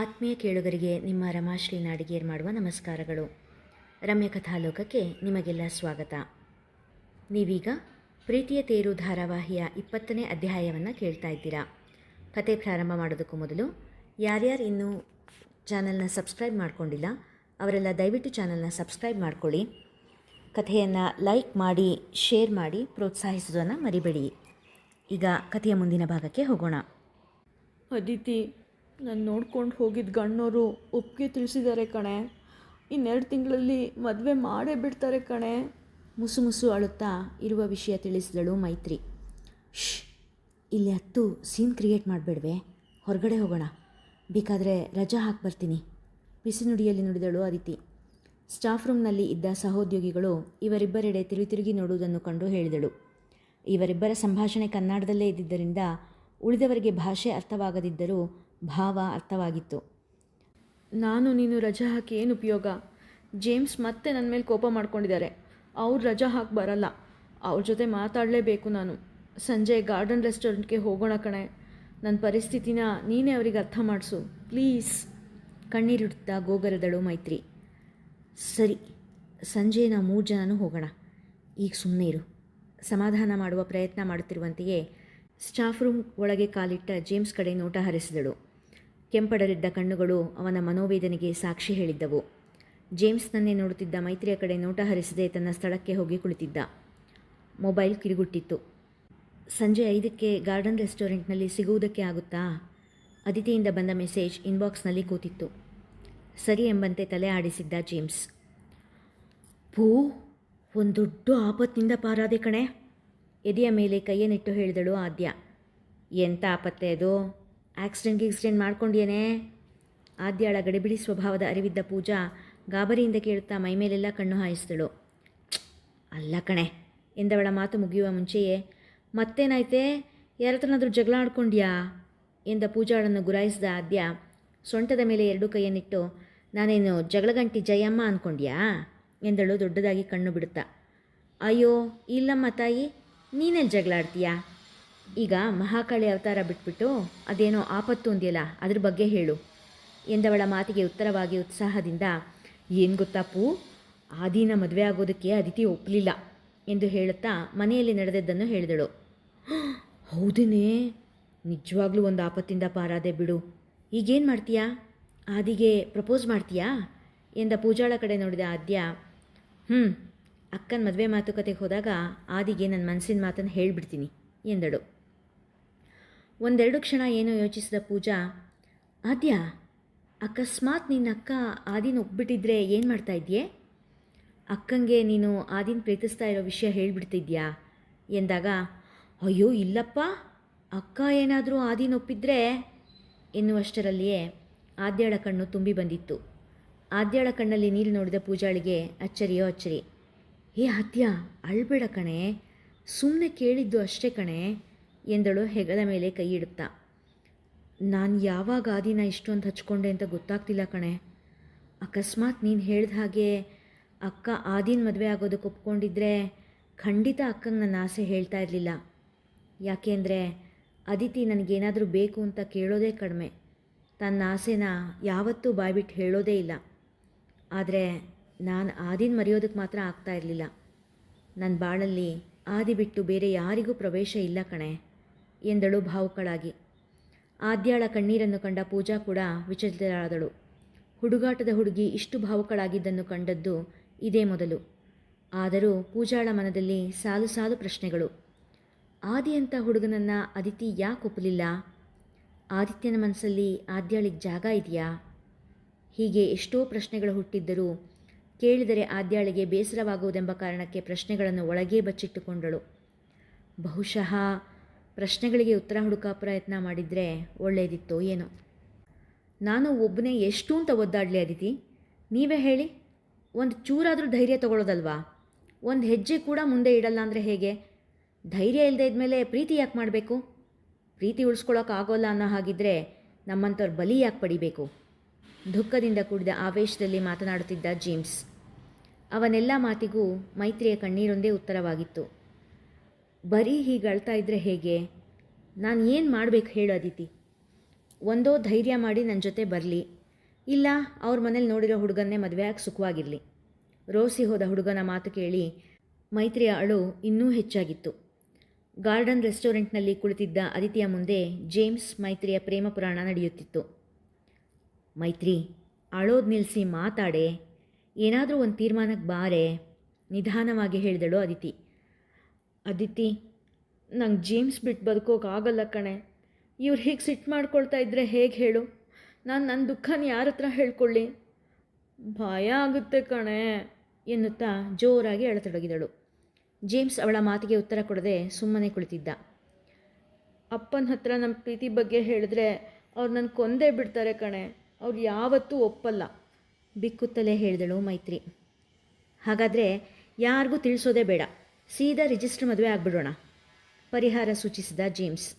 ಆತ್ಮೀಯ ಕೇಳುಗರಿಗೆ ನಿಮ್ಮ ರಮಾಶ್ರೀ ನಾಡಿಗೇರ್ ಮಾಡುವ ನಮಸ್ಕಾರಗಳು. ರಮ್ಯ ಕಥಾಲೋಕಕ್ಕೆ ನಿಮಗೆಲ್ಲ ಸ್ವಾಗತ. ನೀವೀಗ ಪ್ರೀತಿಯ ತೇರು ಧಾರಾವಾಹಿಯ ಇಪ್ಪತ್ತನೇ ಅಧ್ಯಾಯವನ್ನು ಕೇಳ್ತಾ ಇದ್ದೀರಾ. ಕತೆ ಪ್ರಾರಂಭ ಮಾಡೋದಕ್ಕೂ ಮೊದಲು ಯಾರ್ಯಾರು ಇನ್ನೂ ಚಾನಲ್ನ ಸಬ್ಸ್ಕ್ರೈಬ್ ಮಾಡಿಕೊಂಡಿಲ್ಲ, ಅವರೆಲ್ಲ ದಯವಿಟ್ಟು ಚಾನಲ್ನ ಸಬ್ಸ್ಕ್ರೈಬ್ ಮಾಡಿಕೊಳ್ಳಿ. ಕಥೆಯನ್ನು ಲೈಕ್ ಮಾಡಿ, ಶೇರ್ ಮಾಡಿ ಪ್ರೋತ್ಸಾಹಿಸೋದನ್ನು ಮರಿಬೇಡಿ. ಈಗ ಕಥೆಯ ಮುಂದಿನ ಭಾಗಕ್ಕೆ ಹೋಗೋಣ. ಅದಿತಿ ನಾನು ನೋಡ್ಕೊಂಡು ಹೋಗಿದ್ದ ಗಣ್ಣವರು ಒಪ್ಪಿಗೆ ತಿಳಿಸಿದ್ದಾರೆ ಕಣೆ. ಇನ್ನೆರಡು ತಿಂಗಳಲ್ಲಿ ಮದುವೆ ಮಾಡೇ ಬಿಡ್ತಾರೆ ಕಣೆ. ಮುಸು ಮುಸು ಅಳುತ್ತಾ ಇರುವ ವಿಷಯ ತಿಳಿಸಿದಳು ಮೈತ್ರಿ. ಶ್ ಇಲ್ಲಿ ಹತ್ತು ಸೀನ್ ಕ್ರಿಯೇಟ್ ಮಾಡಬೇಡ್ವೆ. ಹೊರಗಡೆ ಹೋಗೋಣ. ಬೇಕಾದರೆ ರಜಾ ಹಾಕಿ ಬರ್ತೀನಿ. ಬಿಸಿ ನುಡಿಯಲ್ಲಿ ನುಡಿದಳು ಅದಿತಿ. ಸ್ಟಾಫ್ ರೂಮ್ನಲ್ಲಿ ಇದ್ದ ಸಹೋದ್ಯೋಗಿಗಳು ಇವರಿಬ್ಬರೆಡೆ ತಿರುಗಿ ತಿರುಗಿ ನೋಡುವುದನ್ನು ಕಂಡು ಹೇಳಿದಳು. ಇವರಿಬ್ಬರ ಸಂಭಾಷಣೆ ಕನ್ನಡದಲ್ಲೇ ಇದ್ದಿದ್ದರಿಂದ ಉಳಿದವರಿಗೆ ಭಾಷೆ ಅರ್ಥವಾಗದಿದ್ದರೂ ಭಾವ ಅರ್ಥವಾಗಿತ್ತು. ನಾನು ನೀನು ರಜಾ ಹಾಕಿ ಏನು ಉಪಯೋಗ? ಜೇಮ್ಸ್ ಮತ್ತೆ ನನ್ನ ಮೇಲೆ ಕೋಪ ಮಾಡ್ಕೊಂಡಿದ್ದಾರೆ. ಅವ್ರು ರಜಾ ಹಾಕಿ ಬರಲ್ಲ. ಅವ್ರ ಜೊತೆ ಮಾತಾಡಲೇಬೇಕು ನಾನು. ಸಂಜೆ ಗಾರ್ಡನ್ ರೆಸ್ಟೋರೆಂಟ್ಗೆ ಹೋಗೋಣ ಕಣೆ. ನನ್ನ ಪರಿಸ್ಥಿತಿನ ನೀನೇ ಅವರಿಗೆ ಅರ್ಥ ಮಾಡಿಸು. ಪ್ಲೀಸ್. ಕಣ್ಣೀರಿಡುತ್ತಾ ಗೋಗರದಳು ಮೈತ್ರಿ. ಸರಿ ಸಂಜೆ ನಾವು ಮೂರು ಜನನೂ ಹೋಗೋಣ. ಈಗ ಸುಮ್ಮನೆ ಇರು. ಸಮಾಧಾನ ಮಾಡುವ ಪ್ರಯತ್ನ ಮಾಡುತ್ತಿರುವಂತೆಯೇ ಸ್ಟಾಫ್ ರೂಮ್ ಒಳಗೆ ಕಾಲಿಟ್ಟ ಜೇಮ್ಸ್ ಕಡೆ ನೋಟ ಹರಿಸಿದಳು. ಕೆಂಪಡರಿದ್ದ ಕಣ್ಣುಗಳು ಅವನ ಮನೋವೇದನೆಗೆ ಸಾಕ್ಷಿ ಹೇಳಿದ್ದವು. ಜೇಮ್ಸ್ನನ್ನೇ ನೋಡುತ್ತಿದ್ದ ಮೈತ್ರಿಯ ಕಡೆ ನೋಟ ಹರಿಸದೆ ತನ್ನ ಸ್ಥಳಕ್ಕೆ ಹೋಗಿ ಕುಳಿತಿದ್ದ. ಮೊಬೈಲ್ ಕಿರುಗುಟ್ಟಿತ್ತು. ಸಂಜೆ ಐದಕ್ಕೆ ಗಾರ್ಡನ್ ರೆಸ್ಟೋರೆಂಟ್ನಲ್ಲಿ ಸಿಗುವುದಕ್ಕೆ ಆಗುತ್ತಾ? ಅದಿತಿಯಿಂದ ಬಂದ ಮೆಸೇಜ್ ಇನ್ಬಾಕ್ಸ್ನಲ್ಲಿ ಕೂತಿತ್ತು. ಸರಿ ಎಂಬಂತೆ ತಲೆ ಆಡಿಸಿದ್ದ ಜೇಮ್ಸ್. ಭೂ ಒಂದು ದೊಡ್ಡ ಆಪತ್ತಿನಿಂದ ಪಾರಾದೆ ಕಣೆ. ಎದೆಯ ಮೇಲೆ ಕೈಯನ್ನಿಟ್ಟು ಹೇಳಿದಳು ಆದ್ಯ. ಎಂಥ ಆಪತ್ತೆ ಅದು? ಆಕ್ಸಿಡೆಂಟ್ ಗಿಕ್ಸಿಡೆಂಟ್ ಮಾಡ್ಕೊಂಡಿಯೇನೆ? ಆದ್ಯಾಳ ಗಡಿಬಿಡಿ ಸ್ವಭಾವದ ಅರಿವಿದ್ದ ಪೂಜಾ ಗಾಬರಿಯಿಂದ ಕೇಳುತ್ತಾ ಮೈಮೇಲೆಲ್ಲ ಕಣ್ಣು ಹಾಯಿಸಿದಳು. ಅಲ್ಲ ಕಣೆ, ಎಂದವಳ ಮಾತು ಮುಗಿಯುವ ಮುಂಚೆಯೇ. ಮತ್ತೇನಾಯ್ತೆ? ಯಾರತ್ರನಾದರೂ ಜಗಳ ಆಡ್ಕೊಂಡ್ಯಾ? ಎಂದ ಪೂಜಾಳನ್ನು ಗುರಾಯಿಸಿದ ಆದ್ಯ ಸೊಂಟದ ಮೇಲೆ ಎರಡು ಕೈಯನ್ನಿಟ್ಟು, ನಾನೇನು ಜಗಳಗಂಟಿ ಜಯಮ್ಮ ಅಂದ್ಕೊಂಡ್ಯಾ ಎಂದಳು ದೊಡ್ಡದಾಗಿ ಕಣ್ಣು ಬಿಡುತ್ತಾ. ಅಯ್ಯೋ, ಇಲ್ಲಮ್ಮ ತಾಯಿ ನೀನೆಲ್ಲಿ ಜಗಳ ಆಡ್ತೀಯಾ? ಈಗ ಮಹಾಕಾಳಿ ಅವತಾರ ಬಿಟ್ಬಿಟ್ಟು ಅದೇನೋ ಆಪತ್ತು ಅಂದಿಯಲ್ಲ, ಅದ್ರ ಬಗ್ಗೆ ಹೇಳು. ಎಂದವಳ ಮಾತಿಗೆ ಉತ್ತರವಾಗಿ ಉತ್ಸಾಹದಿಂದ, ಏನು ಗೊತ್ತಾಪು ಆದಿನ ಮದುವೆ ಆಗೋದಕ್ಕೆ ಅದಿತಿ ಒಪ್ಪಲಿಲ್ಲ ಎಂದು ಹೇಳುತ್ತಾ ಮನೆಯಲ್ಲಿ ನಡೆದದ್ದನ್ನು ಹೇಳಿದಳು. ಹೌದೇನೇ ನಿಜವಾಗ್ಲೂ ಒಂದು ಆಪತ್ತಿಂದ ಪಾರಾದೆ ಬಿಡು. ಈಗೇನು ಮಾಡ್ತೀಯಾ? ಆದಿಗೆ ಪ್ರಪೋಸ್ ಮಾಡ್ತೀಯಾ? ಎಂದ ಪೂಜಾಳ ಕಡೆ ನೋಡಿದ ಆದ್ಯ ಹ್ಞೂ ಅಕ್ಕನ ಮದುವೆ ಮಾತುಕತೆಗೆ ಹೋದಾಗ ಆದಿಗೆ ನನ್ನ ಮನಸ್ಸಿನ ಮಾತನ್ನು ಹೇಳಿಬಿಡ್ತೀನಿ ಎಂದಳು. ಒಂದೆರಡು ಕ್ಷಣ ಏನೋ ಯೋಚಿಸಿದ ಪೂಜಾ, ಆದ್ಯ, ಅಕಸ್ಮಾತ್ ನಿನ್ನ ಅಕ್ಕ ಆದಿನ ಒಪ್ಬಿಟ್ಟಿದ್ರೆ ಏನು ಮಾಡ್ತಾ ಇದೆಯೇ? ಅಕ್ಕಂಗೆ ನೀನು ಆದಿನ ಪ್ರೀತಿಸ್ತಾ ಇರೋ ವಿಷಯ ಹೇಳಿಬಿಡ್ತಿದ್ಯಾ? ಎಂದಾಗ, ಅಯ್ಯೋ, ಇಲ್ಲಪ್ಪ, ಅಕ್ಕ ಏನಾದರೂ ಆದಿನ ಒಪ್ಪಿದ್ರೆ? ಎನ್ನುವಷ್ಟರಲ್ಲಿಯೇ ಆದ್ಯಾಳ ಕಣ್ಣು ತುಂಬಿ ಬಂದಿತ್ತು. ಆದ್ಯಾಳ ಕಣ್ಣಲ್ಲಿ ನೀರು ನೋಡಿದ ಪೂಜಾಳಿಗೆ ಅಚ್ಚರಿಯೋ ಅಚ್ಚರಿ. ಹೇ ಆತ್ಯ ಅಳ್ಬೇಡ ಕಣೆ. ಸುಮ್ಮನೆ ಕೇಳಿದ್ದು ಅಷ್ಟೇ ಕಣೆ, ಎಂದಳು ಹೆಗಲ ಮೇಲೆ ಕೈ ಇಡುತ್ತಾ. ನಾನು ಯಾವಾಗ ಆದಿನ ಇಷ್ಟೊಂದು ಹಚ್ಕೊಂಡೆ ಅಂತ ಗೊತ್ತಾಗ್ತಿಲ್ಲ ಕಣೆ. ಅಕಸ್ಮಾತ್ ನೀನು ಹೇಳಿದ ಹಾಗೆ ಅಕ್ಕ ಆದಿನ ಮದುವೆ ಆಗೋದಕ್ಕೆ ಒಪ್ಕೊಂಡಿದ್ರೆ ಖಂಡಿತ ಅಕ್ಕಂಗೆ ನನ್ನ ಆಸೆ ಹೇಳ್ತಾ ಇರಲಿಲ್ಲ. ಯಾಕೆಂದರೆ ಅದಿತಿ ನನಗೇನಾದರೂ ಬೇಕು ಅಂತ ಕೇಳೋದೇ ಕಡಿಮೆ. ತನ್ನ ಆಸೆನ ಯಾವತ್ತೂ ಬಾಯ್ಬಿಟ್ಟು ಹೇಳೋದೇ ಇಲ್ಲ. ಆದರೆ ನಾನು ಆದಿನ ಮರೆಯೋದಕ್ಕೆ ಮಾತ್ರ ಆಗ್ತಾ ಇರಲಿಲ್ಲ. ನನ್ನ ಬಾಳಲ್ಲಿ ಆದಿ ಬಿಟ್ಟು ಬೇರೆ ಯಾರಿಗೂ ಪ್ರವೇಶ ಇಲ್ಲ ಕಣೆ, ಎಂದಳು ಭಾವುಕಳಾಗಿ. ಆದ್ಯಾಳ ಕಣ್ಣೀರನ್ನು ಕಂಡ ಪೂಜಾ ಕೂಡ ವಿಚಲಿತರಾದಳು ಹುಡುಗಾಟದ ಹುಡುಗಿ ಇಷ್ಟು ಭಾವುಕಳಾಗಿದ್ದನ್ನು ಕಂಡದ್ದು ಇದೇ ಮೊದಲು. ಆದರೂ ಪೂಜಾಳ ಮನದಲ್ಲಿ ಸಾಲು ಸಾಲು ಪ್ರಶ್ನೆಗಳು. ಆದಿ ಅಂತ ಹುಡುಗನನ್ನು ಅದಿತಿ ಯಾಕೆ ಒಪ್ಪಲಿಲ್ಲ? ಆದಿತ್ಯನ ಮನಸ್ಸಲ್ಲಿ ಆದ್ಯಾಳಿಗೆ ಜಾಗ ಇದೆಯಾ? ಹೀಗೆ ಎಷ್ಟೋ ಪ್ರಶ್ನೆಗಳು ಹುಟ್ಟಿದ್ದರೂ ಕೇಳಿದರೆ ಆದ್ಯಾಳಿಗೆ ಬೇಸರವಾಗುವುದೆಂಬ ಕಾರಣಕ್ಕೆ ಪ್ರಶ್ನೆಗಳನ್ನು ಒಳಗೇ ಬಚ್ಚಿಟ್ಟುಕೊಂಡಳು. ಬಹುಶಃ ಪ್ರಶ್ನೆಗಳಿಗೆ ಉತ್ತರ ಹುಡುಕ ಪ್ರಯತ್ನ ಮಾಡಿದರೆ ಒಳ್ಳೆಯದಿತ್ತೋ ಏನೋ. ನಾನು ಒಬ್ಬನೇ ಎಷ್ಟು ಅಂತ ಒದ್ದಾಡಲಿ ಅದಿತಿ? ನೀವೇ ಹೇಳಿ. ಒಂದು ಚೂರಾದರೂ ಧೈರ್ಯ ತಗೊಳ್ಳೋದಲ್ವಾ? ಒಂದು ಹೆಜ್ಜೆ ಕೂಡ ಮುಂದೆ ಇಡಲ್ಲ ಅಂದರೆ ಹೇಗೆ? ಧೈರ್ಯ ಇಲ್ಲದೆ ಇದ್ಮೇಲೆ ಪ್ರೀತಿ ಯಾಕೆ ಮಾಡಬೇಕು? ಪ್ರೀತಿ ಉಳಿಸ್ಕೊಳ್ಳೋಕ್ಕಾಗೋಲ್ಲ ಅನ್ನೋ ಹಾಗಿದ್ರೆ ನಮ್ಮಂಥವ್ರು ಬಲಿ ಯಾಕೆ ಪಡಿಬೇಕು? ದುಃಖದಿಂದ ಕೂಡಿದ ಆವೇಶದಲ್ಲಿ ಮಾತನಾಡುತ್ತಿದ್ದ ಜೇಮ್ಸ್. ಅವನೆಲ್ಲ ಮಾತಿಗೂ ಮೈತ್ರಿಯ ಕಣ್ಣೀರೊಂದೇ ಉತ್ತರವಾಗಿತ್ತು. ಬರೀ ಹೀಗೆ ಅಳ್ತಾ ಇದ್ದರೆ ಹೇಗೆ? ನಾನು ಏನು ಮಾಡಬೇಕು ಹೇಳು ಅದಿತಿ. ಒಂದೋ ಧೈರ್ಯ ಮಾಡಿ ನನ್ನ ಜೊತೆ ಬರಲಿ. ಇಲ್ಲ, ಅವ್ರ ಮನೇಲಿ ನೋಡಿರೋ ಹುಡುಗನ್ನೇ ಆಗಿ ಸುಖವಾಗಿರಲಿ ರೋಸಿ ಹೋದ ಹುಡುಗನ ಮಾತು ಕೇಳಿ ಮೈತ್ರಿಯ ಅಳು ಇನ್ನೂ ಹೆಚ್ಚಾಗಿತ್ತು. ಗಾರ್ಡನ್ ರೆಸ್ಟೋರೆಂಟ್ನಲ್ಲಿ ಕುಳಿತಿದ್ದ ಅದಿತಿಯ ಮುಂದೆ ಜೇಮ್ಸ್ ಮೈತ್ರಿಯ ಪ್ರೇಮ ಪುರಾಣ ನಡೆಯುತ್ತಿತ್ತು. ಮೈತ್ರಿ, ಅಳೋದು ನಿಲ್ಲಿಸಿ ಮಾತಾಡೆ. ಏನಾದರೂ ಒಂದು ತೀರ್ಮಾನಕ್ಕೆ ಬಾರೆ, ನಿಧಾನವಾಗಿ ಹೇಳಿದಳು ಅದಿತಿ. ಅದಿತಿ, ನಂಗೆ ಜೇಮ್ಸ್ ಬಿಟ್ಟು ಬದುಕೋಕ್ಕಾಗಲ್ಲ ಕಣೆ. ಇವ್ರು ಹೀಗೆ ಸಿಟ್ಟು ಮಾಡ್ಕೊಳ್ತಾ ಇದ್ದರೆ ಹೇಗೆ ಹೇಳು? ನಾನು ನನ್ನ ದುಃಖನ ಯಾರ ಹತ್ರ ಹೇಳ್ಕೊಳ್ಳಿ? ಭಯ ಆಗುತ್ತೆ ಕಣೆ, ಎನ್ನುತ್ತಾ ಜೋರಾಗಿ ಅಳತೊಡಗಿದಳು. ಜೇಮ್ಸ್ ಅವಳ ಮಾತಿಗೆ ಉತ್ತರ ಕೊಡದೆ ಸುಮ್ಮನೆ ಕುಳಿತಿದ್ದ. ಅಪ್ಪನ ಹತ್ರ ನಮ್ಮ ಪ್ರೀತಿ ಬಗ್ಗೆ ಹೇಳಿದ್ರೆ ಅವ್ರು ನನ್ನ ಕೊಂದೇ ಬಿಡ್ತಾರೆ ಕಣೆ. ಅವ್ರು ಯಾವತ್ತೂ ಒಪ್ಪಲ್ಲ. ಬಿಕ್ಕುತ್ತಲೇ ಹೇಳಿದಳು ಮೈತ್ರಿ. ಹಾಗಾದರೆ ಯಾರಿಗೂ ತಿಳಿಸೋದೇ ಬೇಡ. ಸೀದಾ ರಿಜಿಸ್ಟರ್ ಮದುವೆ ಆಗಿಬಿಡೋಣ. ಪರಿಹಾರ ಸೂಚಿಸಿದ ಜೇಮ್ಸ್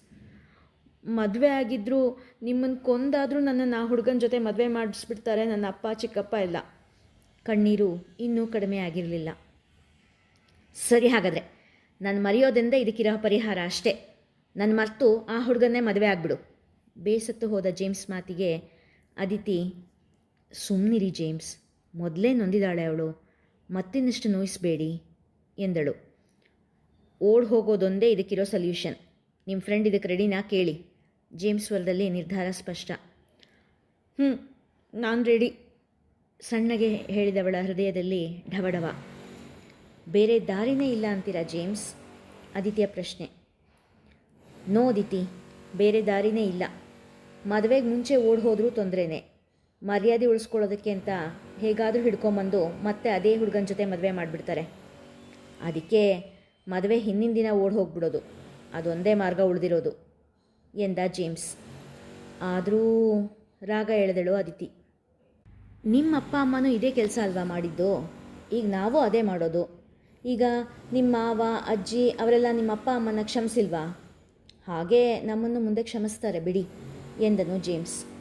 ಮದುವೆ ಆಗಿದ್ದರೂ ನಿಮ್ಮನ್ನು ಕೊಂದಾದರೂ ನನ್ನನ್ನು ಆ ಹುಡುಗನ ಜೊತೆ ಮದುವೆ ಮಾಡಿಸ್ಬಿಡ್ತಾರೆ ನನ್ನ ಅಪ್ಪ ಚಿಕ್ಕಪ್ಪ ಎಲ್ಲ ಕಣ್ಣೀರು ಇನ್ನೂ ಕಡಿಮೆ ಆಗಿರಲಿಲ್ಲ. ಸರಿ ಹಾಗಾದರೆ, ನಾನು ಮರೆಯೋದೆಂದೇ ಇದಕ್ಕಿರೋ ಪರಿಹಾರ ಅಷ್ಟೇ. ನನ್ನ ಮರ್ತು ಆ ಹುಡುಗನ್ನೇ ಮದುವೆ ಆಗಿಬಿಡು. ಬೇಸತ್ತು ಹೋದ ಜೇಮ್ಸ್ ಮಾತಿಗೆ ಅದಿತಿ ಸುಮ್ಮನಿರಿ ಜೇಮ್ಸ್. ಮೊದಲೇ ನೊಂದಿದ್ದಾಳೆ ಅವಳು. ಮತ್ತಿನ್ನಷ್ಟು ನೋಯಿಸಬೇಡಿ, ಎಂದಳು. ಓಡ್ ಹೋಗೋದೊಂದೇ ಇದಕ್ಕಿರೋ ಸೊಲ್ಯೂಷನ್. ನಿಮ್ಮ ಫ್ರೆಂಡ್ ಇದಕ್ಕೆ ರೆಡಿನಾ? ಕೇಳಿ. ಜೇಮ್ಸ್ ಸ್ವರದಲ್ಲಿ ನಿರ್ಧಾರ ಸ್ಪಷ್ಟ. ಹ್ಞೂ ನಾನು ರೆಡಿ. ಸಣ್ಣಗೆ ಹೇಳಿದವಳ ಹೃದಯದಲ್ಲಿ ಢವಢವ. ಬೇರೆ ದಾರಿನೇ ಇಲ್ಲ ಅಂತೀರಾ, ಜೇಮ್ಸ್? ಅದಿತಿಯ ಪ್ರಶ್ನೆ. ನೋ, ಅದಿತಿ. ಬೇರೆ ದಾರಿನೇ ಇಲ್ಲ. ಮದುವೆಗೆ ಮುಂಚೆ ಓಡ್ ಹೋದರೂ ತೊಂದರೆನೇ. ಮರ್ಯಾದೆ ಉಳಿಸ್ಕೊಳ್ಳೋದಕ್ಕೆ ಅಂತ ಹೇಗಾದರೂ ಹಿಡ್ಕೊಂಬಂದು ಮತ್ತೆ ಅದೇ ಹುಡುಗನ ಜೊತೆ ಮದುವೆ ಮಾಡಿಬಿಡ್ತಾರೆ. ಅದಕ್ಕೆ ಮದುವೆ ಹಿಂದಿನ ದಿನ ಓಡಿ ಹೋಗ್ಬಿಡೋದು. ಅದೊಂದೇ ಮಾರ್ಗ ಉಳಿದಿರೋದು, ಎಂದ ಜೇಮ್ಸ್. ಆದರೂ ರಾಗ ಎಳೆದಳು ಅದಿತಿ. ನಿಮ್ಮ ಅಪ್ಪ ಅಮ್ಮನೂ ಇದೇ ಕೆಲಸ ಅಲ್ವಾ ಮಾಡಿದ್ದು? ಈಗ ನಾವು ಅದೇ ಮಾಡೋದು. ಈಗ ನಿಮ್ಮ ಮಾವ, ಅಜ್ಜಿ ಅವರೆಲ್ಲ ನಿಮ್ಮ ಅಪ್ಪ ಅಮ್ಮನ ಕ್ಷಮಿಸಿಲ್ವಾ? ಹಾಗೆ ನಮ್ಮನ್ನು ಮುಂದೆ ಕ್ಷಮಿಸ್ತಾರೆ ಬಿಡಿ, ಎಂದನು ಜೇಮ್ಸ್.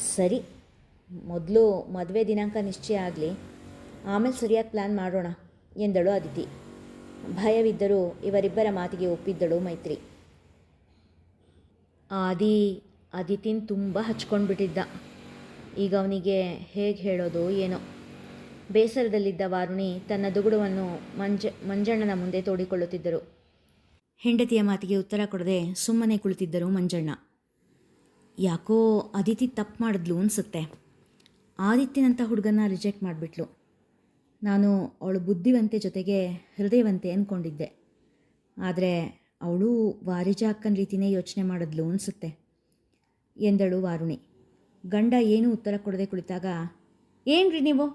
ಸರಿ, ಮೊದಲು ಮದುವೆ ದಿನಾಂಕ ನಿಶ್ಚಯ ಆಗಲಿ, ಆಮೇಲೆ ಸರಿಯಾಗಿ ಪ್ಲ್ಯಾನ್ ಮಾಡೋಣ, ಎಂದಳು ಅದಿತಿ ಭಯವಿದ್ದರೂ ಇವರಿಬ್ಬರ ಮಾತಿಗೆ ಒಪ್ಪಿದ್ದಳು ಮೈತ್ರಿ. ಆದಿ ಅದಿತಿನ ತುಂಬ ಹಚ್ಕೊಂಡ್ಬಿಟ್ಟಿದ್ದ. ಈಗ ಅವನಿಗೆ ಹೇಗೆ ಹೇಳೋದು ಏನೋ. ಬೇಸರದಲ್ಲಿದ್ದ ವಾರುಣಿ ತನ್ನ ದುಗುಡವನ್ನು ಮಂಜ, ಮಂಜಣ್ಣನ ಮುಂದೆ ತೋಡಿಕೊಳ್ಳುತ್ತಿದ್ದರು. ಹೆಂಡತಿಯ ಮಾತಿಗೆ ಉತ್ತರ ಕೊಡದೆ ಸುಮ್ಮನೆ ಕುಳಿತಿದ್ದರು ಮಂಜಣ್ಣ. ಯಾಕೋ ಅದಿತಿ ತಪ್ಪು ಮಾಡಿದ್ಲು ಅನಿಸುತ್ತೆ. ಆದಿತ್ಯನಂಥ ಹುಡುಗನ ರಿಜೆಕ್ಟ್ ಮಾಡಿಬಿಟ್ಲು. ನಾನು ಅವಳು ಬುದ್ಧಿವಂತೆ ಜೊತೆಗೆ ಹೃದಯವಂತೆ ಅಂದ್ಕೊಂಡಿದ್ದೆ ಆದರೆ ಅವಳು ವಾರಿಜ ಅಕ್ಕನ ರೀತಿಯೇ ಯೋಚನೆ ಮಾಡಿದ್ಲು ಅನಿಸುತ್ತೆ, ಎಂದಳು ವಾರುಣಿ. ಗಂಡ ಏನೂ ಉತ್ತರ ಕೊಡದೆ ಕುಳಿತಾಗ, ಏನ್ರಿ ನೀವು?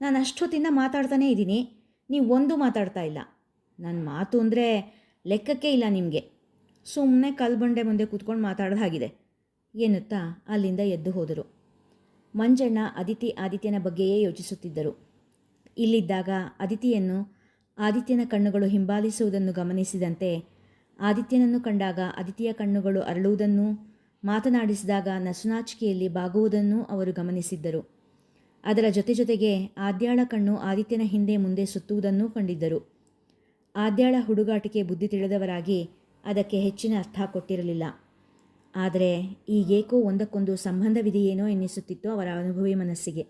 ನಾನು ಅಷ್ಟೊತ್ತಿಂದ ಮಾತಾಡ್ತಾನೇ ಇದ್ದೀನಿ. ನೀವು ಒಂದು ಮಾತಾಡ್ತಾ ಇಲ್ಲ. ನನ್ನ ಮಾತು ಅಂದರೆ ಲೆಕ್ಕಕ್ಕೆ ಇಲ್ಲ ನಿಮಗೆ. ಸುಮ್ಮನೆ ಕಲ್ಬಂಡೆ ಮುಂದೆ ಕೂತ್ಕೊಂಡು ಮಾತಾಡೋದು ಹಾಗಿದೆ. ಎನ್ನುತ್ತಾ ಅಲ್ಲಿಂದ ಎದ್ದು ಹೋದರು. ಮಂಜಣ್ಣ ಅದಿತಿ ಆದಿತ್ಯನ ಬಗ್ಗೆಯೇ ಯೋಚಿಸುತ್ತಿದ್ದರು. ಇಲ್ಲಿದ್ದಾಗ ಅದಿತಿಯನ್ನು ಆದಿತ್ಯನ ಕಣ್ಣುಗಳು ಹಿಂಬಾಲಿಸುವುದನ್ನು ಗಮನಿಸಿದಂತೆ ಆದಿತ್ಯನನ್ನು ಕಂಡಾಗ ಅದಿತಿಯ ಕಣ್ಣುಗಳು ಅರಳುವುದನ್ನೂ ಮಾತನಾಡಿಸಿದಾಗ ನಸುನಾಚಿಕೆಯಲ್ಲಿ ಬಾಗುವುದನ್ನೂ ಅವರು ಗಮನಿಸಿದ್ದರು. ಅದರ ಜೊತೆ ಜೊತೆಗೆ ಆದ್ಯಾಳ ಕಣ್ಣು ಆದಿತ್ಯನ ಹಿಂದೆ ಮುಂದೆ ಸುತ್ತುವುದನ್ನೂ ಕಂಡಿದ್ದರು. ಆದ್ಯಾಳ ಹುಡುಗಾಟಿಕೆ ಬುದ್ಧಿ ತಿಳಿದವರಾಗಿ ಅದಕ್ಕೆ ಹೆಚ್ಚಿನ ಅರ್ಥ ಕೊಟ್ಟಿರಲಿಲ್ಲ. ಆದರೆ ಈಗೇಕೋ ಒಂದಕ್ಕೊಂದು ಸಂಬಂಧವಿದೆಯೇನೋ ಎನ್ನಿಸುತ್ತಿತ್ತು ಅವರ ಅನುಭವಿ ಮನಸ್ಸಿಗೆ.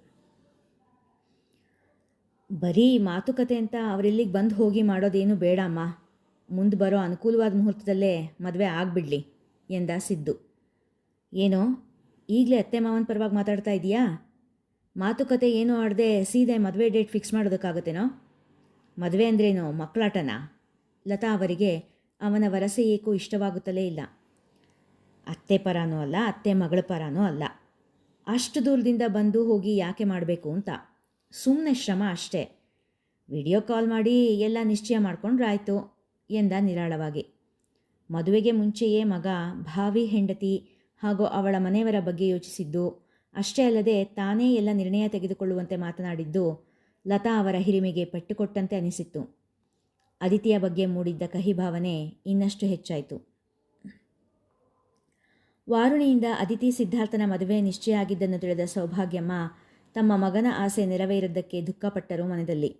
ಬರೀ ಮಾತುಕತೆ ಅಂತ ಅವರಿಲ್ಲಿಗೆ ಬಂದು ಹೋಗಿ ಮಾಡೋದೇನು ಬೇಡಮ್ಮ. ಮುಂದೆ ಬರೋ ಅನುಕೂಲವಾದ ಮುಹೂರ್ತದಲ್ಲೇ ಮದುವೆ ಆಗಿಬಿಡಲಿ ಎಂದ ಸಿದ್ದು. ಏನೋ, ಈಗಲೇ ಅತ್ತೆ ಮಾವನ ಪರವಾಗಿ ಮಾತಾಡ್ತಾ ಇದೆಯಾ ಮಾತುಕತೆ ಏನೂ ಆಡದೆ ಸೀದೆ ಮದುವೆ ಡೇಟ್ ಫಿಕ್ಸ್ ಮಾಡೋದಕ್ಕಾಗುತ್ತೇನೋ? ಮದುವೆ ಅಂದ್ರೇನು ಮಕ್ಕಳಾಟನಾ? ಲತಾ ಅವರಿಗೆ ಅವನ ವರಸೆ ಏಕೋ ಇಷ್ಟವಾಗುತ್ತಲೇ ಇಲ್ಲ. ಅತ್ತೆ ಪರನೂ ಅಲ್ಲ, ಅತ್ತೆ ಮಗಳ ಪರನೂ ಅಲ್ಲ. ಅಷ್ಟು ದೂರದಿಂದ ಬಂದು ಹೋಗಿ ಯಾಕೆ ಮಾಡಬೇಕು ಅಂತ? ಸುಮ್ಮನೆ ಶ್ರಮ ಅಷ್ಟೇ. ವಿಡಿಯೋ ಕಾಲ್ ಮಾಡಿ ಎಲ್ಲ ನಿಶ್ಚಯ ಮಾಡ್ಕೊಂಡ್ರಾಯ್ತು ಎಂದ ನಿರಾಳವಾಗಿ. ಮದುವೆಗೆ ಮುಂಚೆಯೇ ಮಗ ಭಾವಿ ಹೆಂಡತಿ ಹಾಗೂ ಅವಳ ಮನೆಯವರ ಬಗ್ಗೆ ಯೋಚಿಸಿದ್ದು, ಅಷ್ಟೇ ಅಲ್ಲದೆ ತಾನೇ ಎಲ್ಲ ನಿರ್ಣಯ ತೆಗೆದುಕೊಳ್ಳುವಂತೆ ಮಾತನಾಡಿದ್ದು ಲತಾ ಅವರ ಹಿರಿಮೆಗೆ ಪೆಟ್ಟುಕೊಟ್ಟಂತೆ ಅನಿಸಿತ್ತು. ಅದಿತಿಯ ಬಗ್ಗೆ ಮೂಡಿದ್ದ ಕಹಿ ಭಾವನೆ ಇನ್ನಷ್ಟು ಹೆಚ್ಚಾಯಿತು. ವಾರುಣಿಯಿಂದ ಅದಿತಿ ಸಿದ್ಧಾರ್ಥನ ಮದುವೆ ನಿಶ್ಚಯ ಆಗಿದ್ದನ್ನು ತಿಳಿದ ಸೌಭಾಗ್ಯಮ್ಮ ತಮ್ಮ ಮಗನ ಆಸೆ ನೆರವೇರಿದ್ದಕ್ಕೆ ದುಃಖಪಟ್ಟರು ಮನದಲ್ಲಿ.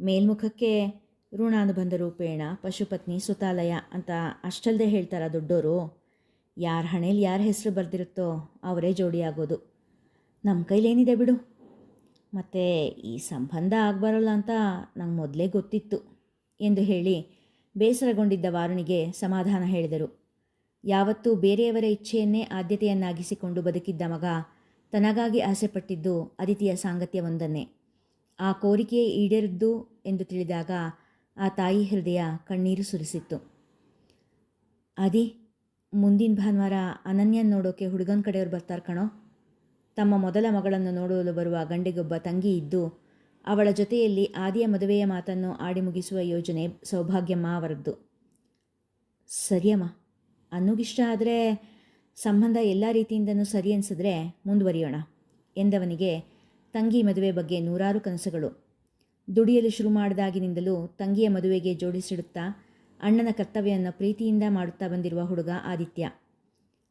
ಮೇಲ್ಮುಖಕ್ಕೆ ಋಣಾನುಬಂಧ ರೂಪೇಣ ಪಶುಪತ್ನಿ, ಸುತಾಲಯ ಅಂತ ಅಷ್ಟಲ್ಲದೆ ಹೇಳ್ತಾರ ದೊಡ್ಡೋರು? ಯಾರ ಹಣೇಲಿ ಯಾರ ಹೆಸರು ಬರೆದಿರುತ್ತೋ ಅವರೇ ಜೋಡಿಯಾಗೋದು. ನಮ್ಮ ಕೈಲೇನಿದೆ ಬಿಡು. ಮತ್ತು ಈ ಸಂಬಂಧ ಆಗಬಾರಲ್ಲ ಅಂತ ನಂಗೆ ಮೊದಲೇ ಗೊತ್ತಿತ್ತು ಎಂದು ಹೇಳಿ ಬೇಸರಗೊಂಡಿದ್ದ ವಾರುಣಿಗೆ ಸಮಾಧಾನ ಹೇಳಿದರು. ಯಾವತ್ತೂ ಬೇರೆಯವರ ಇಚ್ಛೆಯನ್ನೇ ಆದ್ಯತೆಯನ್ನಾಗಿಸಿಕೊಂಡು ಬದುಕಿದ್ದ ಮಗ ತನಗಾಗಿ ಆಸೆಪಟ್ಟಿದ್ದು ಅದಿತಿಯ ಸಾಂಗತ್ಯವೊಂದನ್ನೇ. ಆ ಕೋರಿಕೆಯೇ ಈಡೇರಿದ್ದು ಎಂದು ತಿಳಿದಾಗ ಆ ತಾಯಿ ಹೃದಯ ಕಣ್ಣೀರು ಸುರಿಸಿತ್ತು. ಅದಿ ಮುಂದಿನ ಭಾನುವಾರ ಅನನ್ಯನ ನೋಡೋಕೆ ಹುಡುಗನ ಕಡೆಯವರು ಬರ್ತಾರೆ ಕಣೋ. ತಮ್ಮ ಮೊದಲ ಮಗಳನ್ನು ನೋಡಲು ಬರುವ ಗಂಡಿಗೊಬ್ಬ ತಂಗಿ ಇದ್ದು, ಅವಳ ಜೊತೆಯಲ್ಲಿ ಆದಿಯ ಮದುವೆಯ ಮಾತನ್ನು ಆಡಿ ಮುಗಿಸುವ ಯೋಜನೆ ಸೌಭಾಗ್ಯಮ್ಮ ಅವರದ್ದು. ಸರಿಯಮ್ಮ. ಅನ್ನುಗಿಷ್ಟ ಆದರೆ ಸಂಬಂಧ ಎಲ್ಲ ರೀತಿಯಿಂದನೂ ಸರಿ ಅನಿಸಿದ್ರೆ ಮುಂದುವರಿಯೋಣ, ಎಂದವನಿಗೆ ತಂಗಿ ಮದುವೆ ಬಗ್ಗೆ ನೂರಾರು ಕನಸುಗಳು. ದುಡಿಯಲು ಶುರು ಮಾಡಿದಾಗಿನಿಂದಲೂ ತಂಗಿಯ ಮದುವೆಗೆ ಜೋಡಿಸಿಡುತ್ತಾ ಅಣ್ಣನ ಕರ್ತವ್ಯವನ್ನು ಪ್ರೀತಿಯಿಂದ ಮಾಡುತ್ತಾ ಬಂದಿರುವ ಹುಡುಗ ಆದಿತ್ಯ.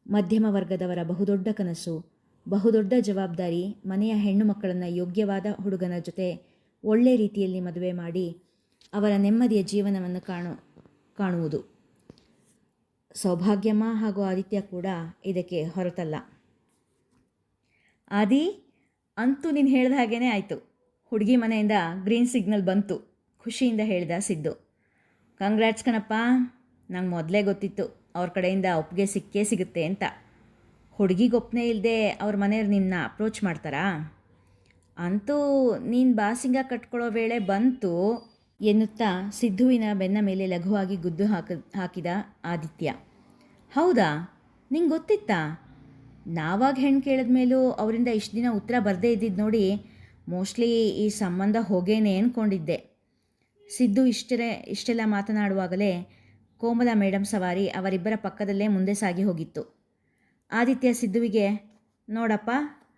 ಮಧ್ಯಮ ವರ್ಗದವರ ಬಹುದೊಡ್ಡ ಕನಸು, ಬಹುದೊಡ್ಡ ಜವಾಬ್ದಾರಿ ಮನೆಯ ಹೆಣ್ಣು ಮಕ್ಕಳನ್ನು ಯೋಗ್ಯವಾದ ಹುಡುಗನ ಜೊತೆ ಒಳ್ಳೆ ರೀತಿಯಲ್ಲಿ ಮದುವೆ ಮಾಡಿ ಅವರ ನೆಮ್ಮದಿಯ ಜೀವನವನ್ನು ಕಾಣು, ಕಾಣುವುದು. ಸೌಭಾಗ್ಯಮ್ಮ ಹಾಗೂ ಆದಿತ್ಯ ಕೂಡ ಇದಕ್ಕೆ ಹೊರತಲ್ಲ ಆದಿ, ಅಂತೂ ನೀನು ಹೇಳಿದ ಹಾಗೇ ಆಯಿತು. ಹುಡುಗಿ ಮನೆಯಿಂದ ಗ್ರೀನ್ ಸಿಗ್ನಲ್ ಬಂತು. ಖುಷಿಯಿಂದ ಹೇಳಿದ ಸಿದ್ದು. ಕಂಗ್ರ್ಯಾಟ್ಸ್ ಕಣಪ್ಪ, ನಂಗೆ ಮೊದಲೇ ಗೊತ್ತಿತ್ತು. ಅವ್ರ ಕಡೆಯಿಂದ ಒಪ್ಪಿಗೆ ಸಿಕ್ಕೇ ಸಿಗುತ್ತೆ ಅಂತ. ಹುಡುಗಿಗೆ ಒಪ್ಪನೆ ಇಲ್ಲದೆ ಅವ್ರ ಮನೆಯವ್ರು ನಿನ್ನ ಅಪ್ರೋಚ್ ಮಾಡ್ತಾರಾ? ಅಂತೂ ನೀನು ಬಾಸಿಂಗ ಕಟ್ಕೊಳ್ಳೋ ವೇಳೆ ಬಂತು. ಎನ್ನುತ್ತಾ ಸಿದ್ಧುವಿನ ಬೆನ್ನ ಮೇಲೆ ಲಘುವಾಗಿ ಗುದ್ದು ಹಾಕ, ಹಾಕಿದ ಆದಿತ್ಯ. ಹೌದಾ? ನಿಂಗೆ ಗೊತ್ತಿತ್ತಾ? ನಾವಾಗ ಹೆಣ್ಣು ಕೇಳಿದ ಮೇಲೂ ಅವರಿಂದ ಇಷ್ಟು ದಿನ ಉತ್ತರ ಬರದೇ ಇದ್ದಿದ್ದು ನೋಡಿ ಮೋಸ್ಟ್ಲಿ ಈ ಸಂಬಂಧ ಹೋಗೇನೆ ಅಂದ್ಕೊಂಡಿದ್ದೆ ಸಿದ್ದು ಇಷ್ಟರೇ, ಇಷ್ಟೆಲ್ಲ ಮಾತನಾಡುವಾಗಲೇ ಕೋಮಲ ಮೇಡಮ್ ಸವಾರಿ ಅವರಿಬ್ಬರ ಪಕ್ಕದಲ್ಲೇ ಮುಂದೆ ಸಾಗಿ ಹೋಗಿತ್ತು. ಆದಿತ್ಯ ಸಿದ್ದುವಿಗೆ ನೋಡಪ್ಪ,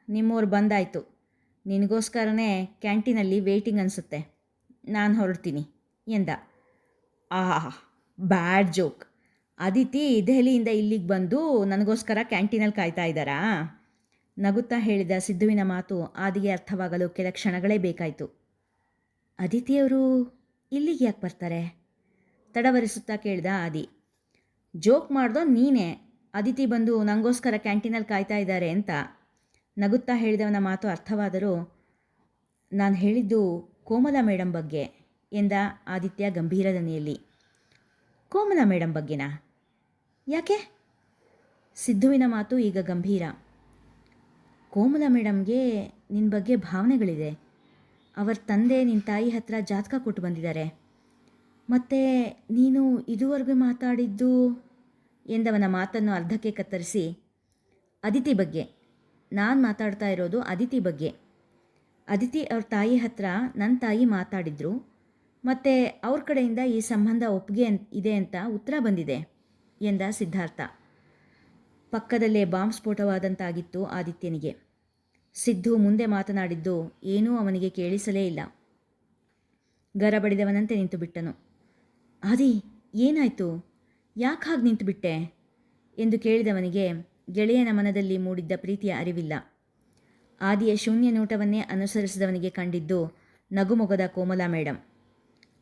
ನಿಮ್ಮೂರು ಬಂದಾಯಿತು. ನಿನಗೋಸ್ಕರನೇ ಕ್ಯಾಂಟೀನಲ್ಲಿ ವೇಟಿಂಗ್ ಅನಿಸುತ್ತೆ. ನಾನು ಹೊರಡ್ತೀನಿ ಎಂದ. ಆಹಾ, ಬ್ಯಾಡ್ ಜೋಕ್. ಅದಿತಿ ದೆಹಲಿಯಿಂದ ಇಲ್ಲಿಗೆ ಬಂದು ನನಗೋಸ್ಕರ ಕ್ಯಾಂಟೀನಲ್ಲಿ ಕಾಯ್ತಾ ಇದ್ದಾರಾ? ನಗುತ್ತಾ ಹೇಳಿದ ಸಿದ್ಧುವಿನ ಮಾತು ಆದಿಗೆ ಅರ್ಥವಾಗಲು ಕೆಲ ಕ್ಷಣಗಳೇ ಬೇಕಾಯಿತು. ಅದಿತಿಯವರು ಇಲ್ಲಿಗೆ ಯಾಕೆ ಬರ್ತಾರೆ? ತಡವರಿಸುತ್ತಾ ಕೇಳಿದ ಆದಿ. ಜೋಕ್ ಮಾಡ್ದೋ ನೀನೇ. ಅದಿತಿ ಬಂದು ನನಗೋಸ್ಕರ ಕ್ಯಾಂಟೀನಲ್ಲಿ ಕಾಯ್ತಾ ಇದ್ದಾರೆ ಅಂತ ನಗುತ್ತಾ ಹೇಳಿದವನ ಮಾತು ಅರ್ಥವಾದರೂ ನಾನು ಹೇಳಿದ್ದು ಕೋಮಲ ಮೇಡಮ್ ಬಗ್ಗೆ ಎಂದ ಆದಿತ್ಯ ಗಂಭೀರ ದನಿಯಲ್ಲಿ. ಕೋಮಲ ಮೇಡಮ್ ಬಗ್ಗೆನಾ? ಯಾಕೆ? ಸಿದ್ಧುವಿನ ಮಾತು ಈಗ ಗಂಭೀರ. ಕೋಮಲ ಮೇಡಮ್ಗೆ ನಿನ್ನ ಬಗ್ಗೆ ಭಾವನೆಗಳಿದೆ. ಅವರ ತಂದೆ ನಿನ್ನ ತಾಯಿ ಹತ್ರ ಜಾತಕ ಕೊಟ್ಟು ಬಂದಿದ್ದಾರೆ. ಮತ್ತು ನೀನು ಇದುವರೆಗೂ ಮಾತಾಡಿದ್ದು? ಎಂದವನ ಮಾತನ್ನು ಅರ್ಧಕ್ಕೆ ಕತ್ತರಿಸಿ, ಅದಿತಿ ಬಗ್ಗೆ. ನಾನು ಮಾತಾಡ್ತಾ ಇರೋದು ಅದಿತಿ ಬಗ್ಗೆ. ಅದಿತಿ ಅವ್ರ ತಾಯಿ ಹತ್ರ ನನ್ನ ತಾಯಿ ಮಾತಾಡಿದ್ರು, ಮತ್ತು ಅವ್ರ ಕಡೆಯಿಂದ ಈ ಸಂಬಂಧ ಒಪ್ಪಿಗೆ ಇದೆ ಅಂತ ಉತ್ತರ ಬಂದಿದೆ ಎಂದ ಸಿದ್ಧಾರ್ಥ. ಪಕ್ಕದಲ್ಲೇ ಬಾಂಬ್ ಸ್ಫೋಟವಾದಂತಾಗಿತ್ತು ಆದಿತ್ಯನಿಗೆ. ಸಿದ್ದು ಮುಂದೆ ಮಾತನಾಡಿದ್ದು ಏನೂ ಅವನಿಗೆ ಕೇಳಿಸಲೇ ಇಲ್ಲ. ಗರಬಡಿದವನಂತೆ ನಿಂತು ಬಿಟ್ಟನು ಆದಿ, ಏನಾಯಿತು? ಯಾಕೆ ಹಾಗೆ ನಿಂತುಬಿಟ್ಟೆ? ಎಂದು ಕೇಳಿದವನಿಗೆ ಗೆಳೆಯನ ಮನದಲ್ಲಿ ಮೂಡಿದ್ದ ಪ್ರೀತಿಯ ಅರಿವಿಲ್ಲ. ಆದಿಯ ಶೂನ್ಯ ನೋಟವನ್ನೇ ಅನುಸರಿಸಿದವನಿಗೆ ಕಂಡಿದ್ದು ನಗುಮೊಗದ ಕೋಮಲಾ ಮೇಡಂ.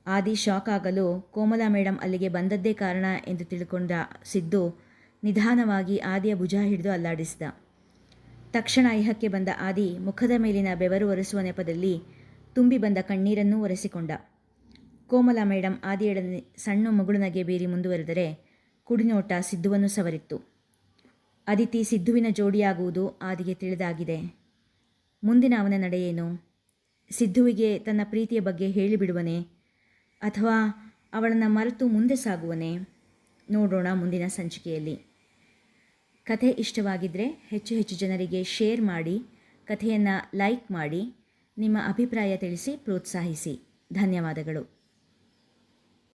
ಆದಿ ಶಾಕ್ ಆಗಲು ಕೋಮಲಾ ಮೇಡಂ ಅಲ್ಲಿಗೆ ಬಂದದ್ದೇ ಕಾರಣ ಎಂದು ತಿಳ್ಕೊಂಡ ಸಿದ್ದು ನಿಧಾನವಾಗಿ ಆದಿಯ ಭುಜ ಹಿಡಿದು ಅಲ್ಲಾಡಿಸಿದ. ತಕ್ಷಣ ಇಹಕ್ಕೆ ಬಂದ ಆದಿ ಮುಖದ ಮೇಲಿನ ಬೆವರು ಒರೆಸುವ ನೆಪದಲ್ಲಿ ತುಂಬಿ ಬಂದ ಕಣ್ಣೀರನ್ನೂ ಒರೆಸಿಕೊಂಡ. ಕೋಮಲಾ ಮೇಡಂ ಆದಿಯೊಡನೆ ಸಣ್ಣ ಮಗುಳುನಗೆ ಬೀರಿ ಮುಂದುವರೆದರೆ ಕುಡಿನೋಟ ಸಿದ್ದುವನ್ನು ಸವರಿತ್ತು. ಅದಿತಿ ಸಿದ್ದುವಿನ ಜೋಡಿಯಾಗುವುದು ಆದಿಗೆ ತಿಳಿದಾಗಿದೆ. ಮುಂದಿನ ಅವನ ನಡೆಯೇನು ಸಿದ್ಧುವಿಗೆ ತನ್ನ ಪ್ರೀತಿಯ ಬಗ್ಗೆ ಹೇಳಿಬಿಡುವನೇ ಅಥವಾ ಅವಳನ್ನು ಮರೆತು ಮುಂದೆ ಸಾಗುವನೇ? ನೋಡೋಣ ಮುಂದಿನ ಸಂಚಿಕೆಯಲ್ಲಿ. ಕಥೆ ಇಷ್ಟವಾಗಿದ್ದರೆ ಹೆಚ್ಚು ಹೆಚ್ಚು ಜನರಿಗೆ ಶೇರ್ ಮಾಡಿ, ಕಥೆಯನ್ನು ಲೈಕ್ ಮಾಡಿ, ನಿಮ್ಮ ಅಭಿಪ್ರಾಯ ತಿಳಿಸಿ, ಪ್ರೋತ್ಸಾಹಿಸಿ. ಧನ್ಯವಾದಗಳು.